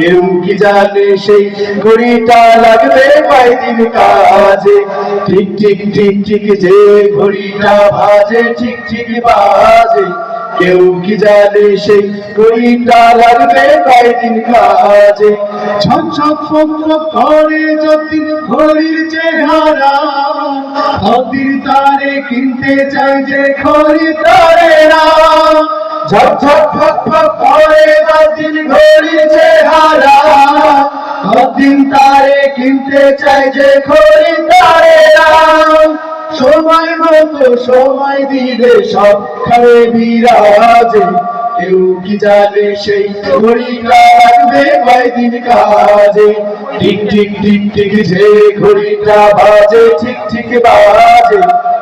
কেউ কি জানে সেই ঘড়িটা লাগবে কয়দিন কাজে? ঠিক ঠিক ঠিক ঠিক যে ঘড়িটা বাজে ঠিক ঠিক বাজে। কেউ কি জানে সেই ঘড়িটা লাগবে কয়দিন কাজে? ছক ছক করে যতদিন ঘড়ির চেহারা, ততদিন তারে কিনতে চাই যে ঘড়ি তারে খরিদারেরা ঝকঝক ফক ফক করে দিন ঘড়ি চেহারা দিন তারে কিনতে চাই যে ঘড়ি তারেরা সময় মতো সময় দিলে সব খাবে বিরাজে। কেউ কি জানে সেই ঘড়িটা লাগবে কয়দিন কাজে? ঠিক ঠিক ঠিক ঠিক যে ঘড়িটা বাজে ঠিক ঠিক বাজে।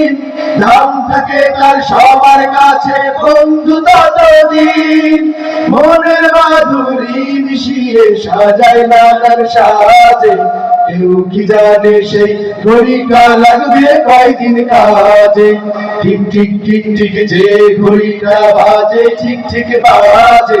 করে নাম থাকে তার সবার কাছে বন্ধু ততদিন। মনের মাধুরী মিশিয়ে সাজায় নানার সাজে। কেউ কি জানে সেই ঘড়িটা লাগবে কয়দিন কাজে? ঠিক ঠিক ঠিক ঠিক যে ঘড়িটা বাজে ঠিক ঠিক বাজে।